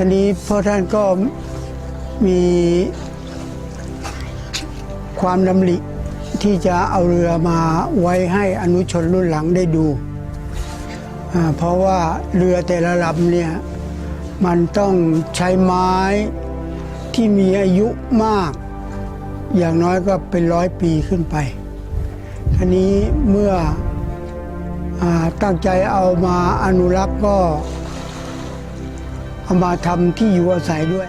ทีนี้พ่อท่านก็มีความดำริที่จะเอาเรือมาไว้ให้อนุชนรุ่นหลังได้ดู เพราะว่าเรือแต่ละลำเนี่ยมันต้องใช้ไม้ที่มีอายุมาก อย่างน้อยก็เป็นร้อยปีขึ้นไปทีนี้เมื่ออตั้งใจเอามาอนุรักษ์ก็ เอามาทำที่อยู่อาศัยด้วย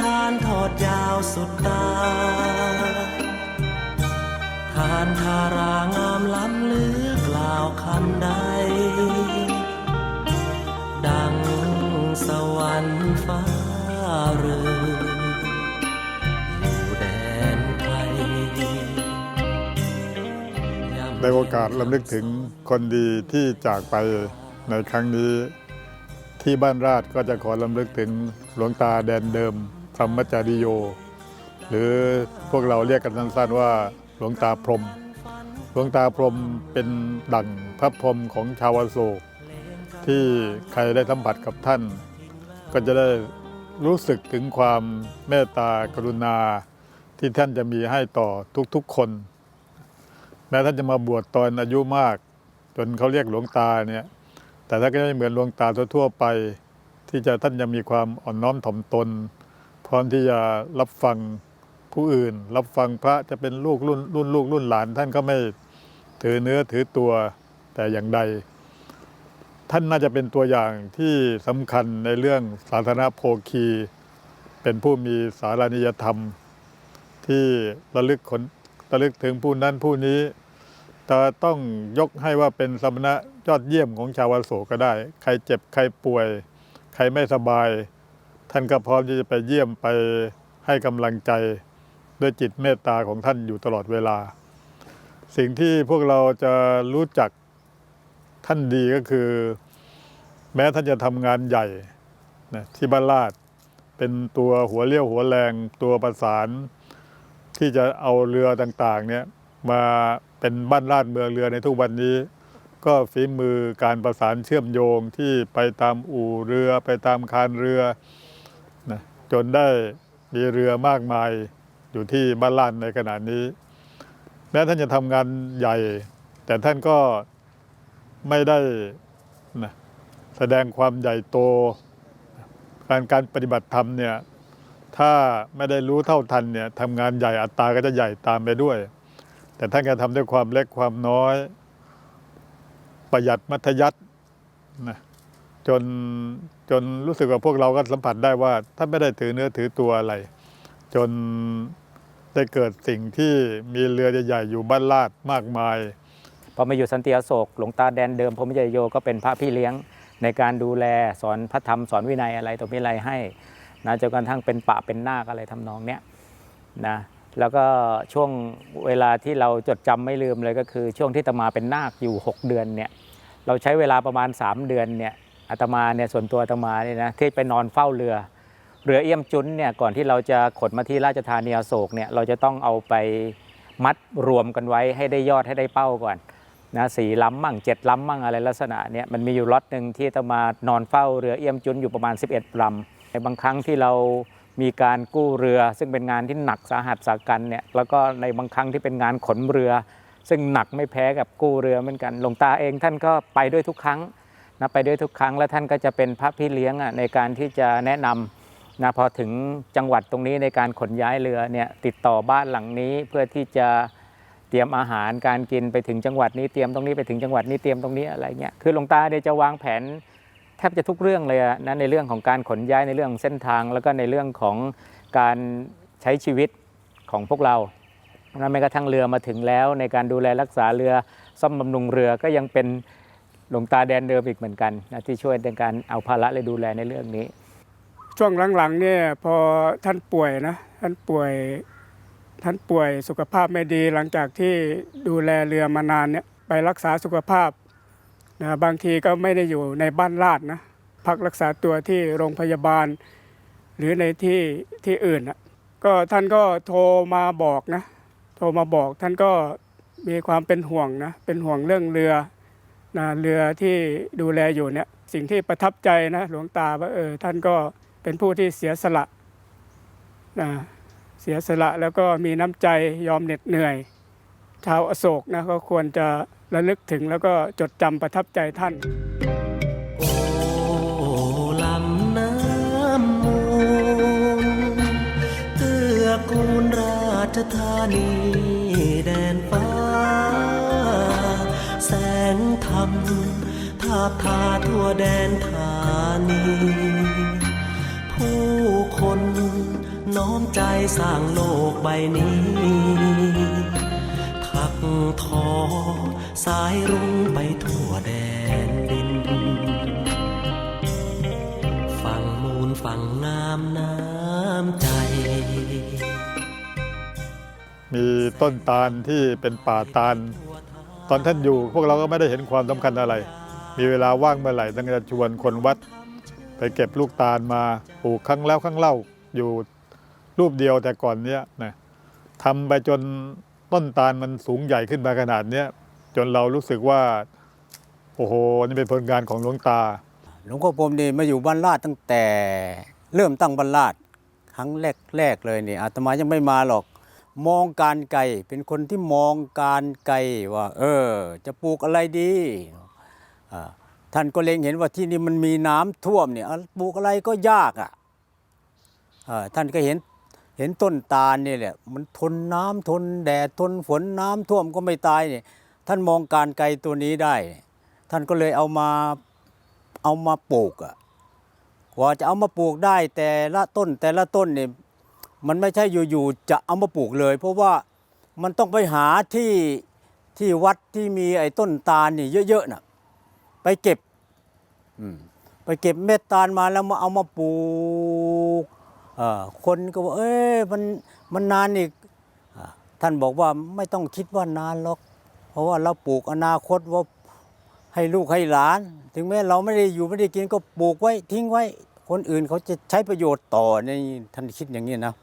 ทานทอดยาวสุดตา ทานทารางามล้ำเลือกล่าวคำใด ดังสวรรค์ฟ้าเรือในโอกาสลำลึกถึงคนดีที่จากไปในครั้งนี้ ที่บ้านราชก็จะขอลำลึกถึงหลวงตาแดนเดิม พรหมจาริโย หรือพวกเราเรียกกันสั้นๆว่าหลวงตาพรมหลวงตาพรมเป็นดั่งพระพรมของชาวโศก ที่ใครได้สัมผัสกับท่าน ก็จะได้รู้สึกถึงความเมตตากรุณาที่ท่านจะมีให้ต่อทุกๆคน แม้ท่านจะมาบวชตอนอายุมาก จนเขาเรียกหลวงตาเนี่ยแต่ท่านก็ไม่เหมือนหลวงตาทั่วๆไป ที่จะท่านจะมีความอ่อนน้อมถ่อมตน พร้อมที่จะรับฟังผู้อื่น รับฟังพระจะเป็นลูกรุ่นรุ่นลูกรุ่นหลาน ท่านก็ไม่ถือเนื้อถือตัวแต่อย่างใด ท่านน่าจะเป็นตัวอย่างที่สำคัญในเรื่องสาธารณโภคี เป็นผู้มีสารานิยธรรม ที่ระลึกคนระลึกถึงผู้นั้นผู้นี้แต่ต้องยกให้ว่าเป็นสมณะยอดเยี่ยมของชาวอโศกก็ได้ ใครเจ็บใครป่วย ใครไม่สบาย ท่านก็พร้อมที่จะไปเยี่ยมไปให้กำลังใจด้วยจิตเมตตาของท่านอยู่ตลอดเวลา สิ่งที่พวกเราจะรู้จักท่านดีก็คือ แม้ท่านจะทำงานใหญ่นะที่บ้านลาดเป็นตัวหัวเลี้ยวหัวแรงตัวประสาน ที่จะเอาเรือต่างๆเนี่ยมาเป็นบ้านลาดเมืองเรือในทุกวันนี้ ก็ฝีมือการประสานเชื่อมโยงที่ไปตามอู่เรือไปตามคานเรือ จนได้มีเรือมากมายอยู่ที่บ้านลาดในขณะนี้ แม้ท่านจะทำงานใหญ่ แต่ท่านก็ไม่ได้นะแสดงความใหญ่โต การการปฏิบัติธรรมเนี่ยถ้าไม่ได้รู้เท่าทันเนี่ยทำงานใหญ่อัตราก็จะใหญ่ตามไปด้วย แต่ท่านก็ทำด้วยความเล็กความน้อย ประหยัดมัธยัตินะ จนจนรู้สึกว่าพวกเราก็สัมผัสได้ว่าท่านไม่ได้ถือเนื้อถือตัวอะไร จนได้เกิดสิ่งที่มีเรือใหญ่ๆอยู่บ้านลาดมากมาย พอมาอยู่สันติอโศกหลวงตาแดนเดิมพรหมจริโยก็เป็นพระพี่เลี้ยงในการดูแลสอนพระธรรมสอนวินัยอะไรต่อมีอะไรให้นะจนกระทั่งเป็นปะเป็นนาคอะไรทำนองเนี้ยนะแล้วก็ช่วงเวลาที่เราจดจำไม่ลืมเลยก็คือช่วงที่ตมาเป็นนาคอยู่ 6 เดือนเนี่ยเราใช้เวลาประมาณ 3 เดือนเนี่ย อาตมาเนี่ยส่วนตัวอาตมาเนี่ยนะที่ไปนอนเฝ้าเรือ เรือเอี่ยมจุนเนี่ยก่อนที่เราจะขนมาที่ราชธานีอโศกเนี่ยเราจะต้องเอาไปมัดรวมกันไว้ให้ได้ยอดให้ได้เป้าก่อนนะสี่ลำมั่งเจ็ดลำมั่งอะไรลักษณะเนี้ยมันมีอยู่ล็อตหนึ่งที่ต้องมานอนเฝ้าเรือเอี่ยมจุนอยู่ประมาณ 11ลำในบางครั้งที่เรามีการกู้เรือ ซึ่งเป็นงานที่หนักสาหัสสากันเนี่ยแล้วก็ในบางครั้งที่เป็นงานขนเรือ ซึ่งหนักไม่แพ้กับกู้เรือเหมือนกันหลวงตาเองท่านก็ไปด้วยทุกครั้ง นะไปด้วยทุกครั้งแล้วท่านก็จะเป็นพระพี่เลี้ยงอะในการที่จะแนะนำนะพอถึงจังหวัดตรงนี้ในการขนย้ายเรือเนี่ยติดต่อบ้านหลังนี้เพื่อที่จะเตรียมอาหารการกินไปถึงจังหวัดนี้เตรียมตรงนี้ไปถึงจังหวัดนี้เตรียมตรงนี้อะไรเงี้ยคือหลวงตาเนี่ยจะวางแผนแทบจะทุกเรื่องเลยนะในเรื่องของการขนย้ายในเรื่องของเส้นทาง แล้วก็ในเรื่องของการใช้ชีวิตของพวกเรานะแม้กระทั่งเรือมาถึงแล้ว ในการดูแลรักษาเรือซ่อมบำรุงเรือก็ยังเป็น หลวงตาแดนเดิมอีกเหมือนกันนะที่ช่วยในการเอาภาระและดูแลในเรื่องนี้ ช่วงหลังๆเนี่ยพอท่านป่วยนะท่านป่วย ท่านป่วยสุขภาพไม่ดีหลังจากที่ดูแลเรือมานานเนี่ยไปรักษาสุขภาพนะบางทีก็ไม่ได้อยู่ในบ้านลาดนะพักรักษาตัวที่โรงพยาบาล หรือในที่ที่อื่นนะก็ท่านก็โทรมาบอกนะโทรมาบอกท่านก็มีความเป็นห่วงนะเป็นห่วงเรื่องเรือ นะเรือที่ดูแลอยู่เนี่ยสิ่งที่ประทับใจนะหลวงตาว่าเออท่านก็เป็นผู้ที่เสียสละนะเสียสละแล้วก็มีน้ำใจยอมเหน็ดเหนื่อย ชาวอโศกนะก็ควรจะระลึกถึงแล้วก็จดจำประทับใจท่าน โอ้ลำน้ำมูลเกื้อกูลราชธานีแดนฟ้า รมทาบทาทั่วแดนธานี ผู้คนน้อมใจสร้างโลกใบนี้ถักทอสายรุ้งไปทั่วแดนดิน ฝั่งมูลฝั่งงามน้ำใจ มีต้นตาลที่เป็นป่าตาล ตอนท่านอยู่พวกเราก็ไม่ได้เห็นความสำคัญอะไร มีเวลาว่างเมื่อไหร่ท่านก็จะชวนคนวัด ไปเก็บลูกตาลมาปลูกครั้งแล้วครั้งเล่าอยู่รูปเดียวแต่ก่อนเนี้ยนะทำไปจนต้นตาลมันสูงใหญ่ขึ้นมาขนาดเนี้ยจนเรารู้สึกว่า โอ้โห นี่เป็นผลงานของหลวงตา หลวงพ่อพรมนี่มาอยู่บ้านลาดตั้งแต่ เริ่มตั้งบ้านลาดครั้งแรกแรกเลยนี่อาตมายังไม่มาหรอก มองการไกลเป็นคนที่มองการไกลว่า เออ จะปลูกอะไรดีท่านก็เล็งเห็นว่าที่นี่มันมีน้ำท่วมเนี่ยปลูกอะไรก็ยากอะอ่าท่านก็เห็นเห็นต้นตาลนี่แหละมันทนน้ำทนแดดทนฝนน้ำท่วมก็ไม่ตายเนี่ยท่านมองการไกลตัวนี้ได้ ท่านก็เลยเอามาเอามาปลูกอะกว่าจะเอามาปลูกได้แต่ละต้นแต่ละต้นเนี่ย มันไม่ใช่อยู่ๆจะเอามาปลูกเลย เพราะว่ามันต้องไปหาที่ที่วัดที่มีไอ้ต้นตาลนี่เยอะๆน่ะไปเก็บไปเก็บเม็ดตาลมาแล้วมาเอามาปลูกคนก็บอกเอ้ยมันมันนานอีกอท่านบอกว่าไม่ต้องคิดว่านานหรอก เพราะว่าเราปลูกอนาคตว่าให้ลูกให้หลาน ถึงแม้เราไม่ได้อยู่ไม่ได้กินก็ปลูกไว้ทิ้งไว้ คนอื่นเขาจะใช้ประโยชน์ต่อในท่านคิดอย่างนี้นะ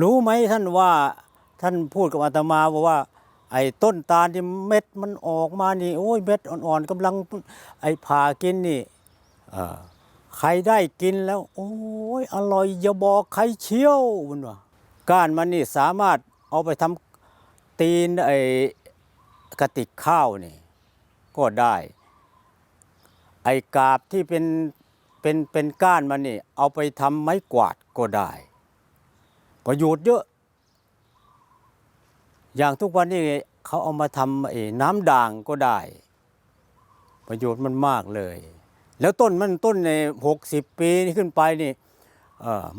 รู้ไหมท่านว่าท่านพูดกับอาตมาบอกว่า ไอ้ต้นตาลที่เม็ดมันออกมานี่โอ้ยเม็ดอ่อนๆกำลังไอ้ผ่ากินนี่ใครได้กินแล้ว โอ้ยอร่อยอย่าบอกใครเชี่ยวมันว่าก้านมันนี่สามารถเอาไปทำตีนไอ้กระติกข้าวนี่ก็ได้ ไอ้กาบที่เป็นเป็นเป็นก้านมันนี่เอาไปทำไม้กวาดก็ได้ ประโยชน์เยอะ อย่างทุกวันนี้เขาเอามาทำไอ้น้ำด่างก็ได้ ประโยชน์มันมากเลย แล้วต้นมันต้นในหกสิบปีนี่ขึ้นไปนี่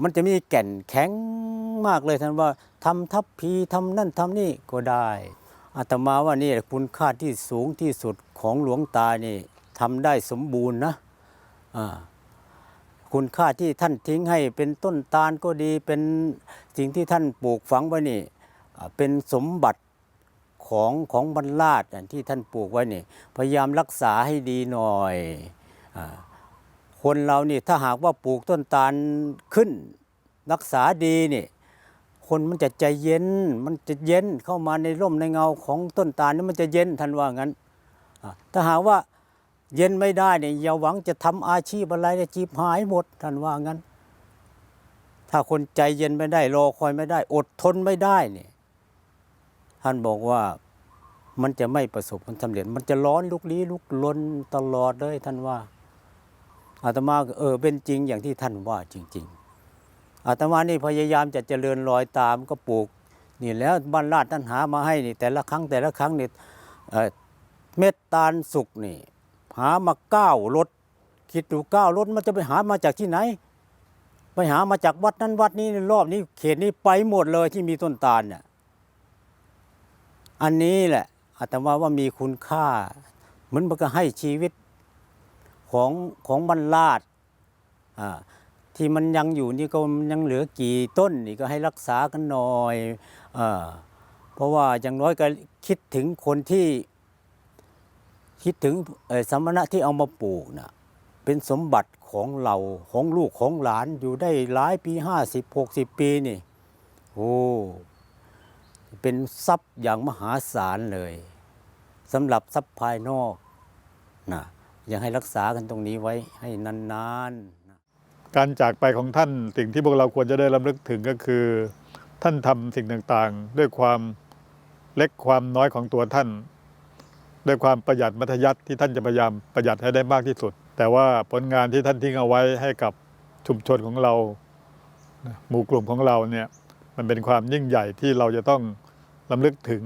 มันจะมีแก่นแข็งมากเลยท่านว่าทำทับพีทำนั่นทำนี่ก็ได้อาตมาว่านี่คุณค่าที่สูงที่สุดของหลวงตานี่ทำได้สมบูรณ์นะอ่า คุณค่าที่ท่านทิ้งให้เป็นต้นตาลก็ดีเป็นสิ่งที่ท่านปลูกฝังไว้นี่เป็นสมบัติของของบรรลาดที่ท่านปลูกไว้นี่พยายามรักษาให้ดีหน่อยอคนเรานี่ถ้าหากว่าปลูกต้นตาลขึ้น รักษาดีนี่คนมันจะใจเย็นมันจะเย็นเข้ามาในร่มในเงาของต้นตาลนี่มันจะเย็นท่านว่างั้นถ้าหากว่า เย็นไม่ได้เนี่ยอย่าหวังจะทำอาชีพอะไรเนี่ยจีบหายหมดท่านว่างั้น ถ้าคนใจเย็นไม่ได้รอคอยไม่ได้ อดทนไม่ได้เนี่ยท่านบอกว่ามันจะไม่ประสบผลสำเร็จ มันจะร้อนลุกลี้ลุกลนตลอดเลยท่านว่า อาตมาเออเป็นจริงอย่างที่ท่านว่าจริง ๆ อาตมานี่พยายามจะเจริญรอยตามก็ปลูกนี่แล้วบ้านลาดท่านหามาให้นี่แต่ละครั้งแต่ละครั้งนี่เเม็ดตาลสุกนี่ หามาเก้ารถ คิดดูเก้ารถมันจะไปหามาจากที่ไหน ไปหามาจากวัดนั้นวัดนี้รอบนี้เขตนี้ไปหมดเลยที่มีต้นตาลเนี่ยอันนี้แหละอาตมาว่ามีคุณค่า เหมือนมันก็ให้ชีวิตของของบรรลาดอ่าที่มันยังอยู่นี่ก็ยังเหลือกี่ต้นนี่ก็ให้รักษากันหน่อยอาเพราะว่าอย่างน้อยก็คิดถึงคนที่ คิดถึงสมณะที่เอามาปลูกนะเป็นสมบัติของเราของลูกของหลานอยู่ได้หลายปีห้าสิบหกสิบปีนี่โอ้เป็นทรัพย์อย่างมหาศาลเลยสำหรับทรัพย์ภายนอกนะยังให้รักษากันตรงนี้ไว้ให้นานๆนะการจากไปของท่านสิ่งที่พวกเราควรจะได้รำลึกถึงก็คือ ท่านทำสิ่งต่างๆ ด้วยความเล็กความน้อยของตัวท่าน ด้วยความประหยัดมัธยัติที่ท่านจะพยายามประหยัดให้ได้มากที่สุด แต่ว่าผลงานที่ท่านทิ้งเอาไว้ให้กับชุมชนของเรา หมู่กลุ่มของเราเนี่ยมันเป็นความยิ่งใหญ่ที่เราจะต้องลำลึกถึง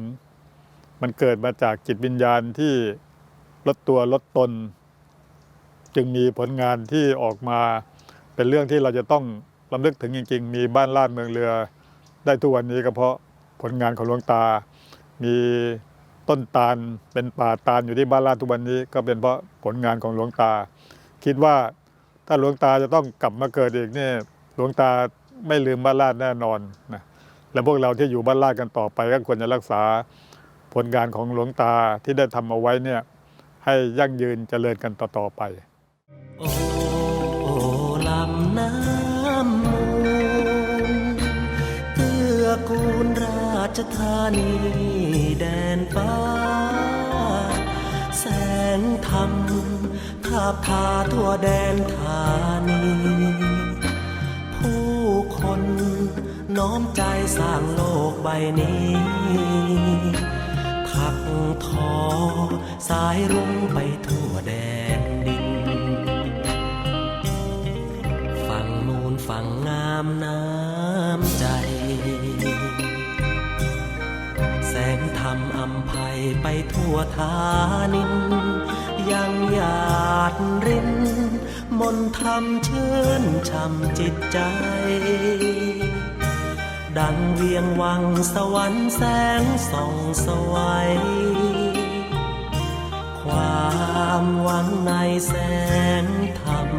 มันเกิดมาจากจิตวิญญาณที่ลดตัวลดตน จึงมีผลงานที่ออกมาเป็นเรื่องที่เราจะต้องลำลึกถึงจริง ๆ มีบ้านลาดเมืองเรือ ได้ทุกวันนี้ก็เพราะผลงานของหลวงตา มี ต้นตาลเป็นป่าตาลอยู่ที่บ้านลาดทุกวันนี้ ก็เป็นเพราะผลงานของหลวงตา คิดว่าถ้าหลวงตาจะต้องกลับมาเกิดอีกเนี่ยหลวงตาไม่ลืมบ้านลาดแน่นอนนะและพวกเราที่อยู่บ้านลาดกันต่อไปก็ควรจะรักษาผลงานของหลวงตาที่ได้ทำเอาไว้เนี่ยให้ยั่งยืนเจริญกันต่อๆไป โอ้ลำน้ำมูลเกื้อกูลรา ชธานีแดนฟ้า แสงธรรมทาบทาทั่วแดนธานี ผู้คนน้อมใจสร้างโลกใบนี้ถักทอสายรุ้งไปทั่วแดน ทั่วทานิน ยังหยาดริน มนต์ธรรมชื่นช่ำจิตใจ ดังเวียงวังสวรรค์แสงส่องสวัยความหวังในแสงธรรม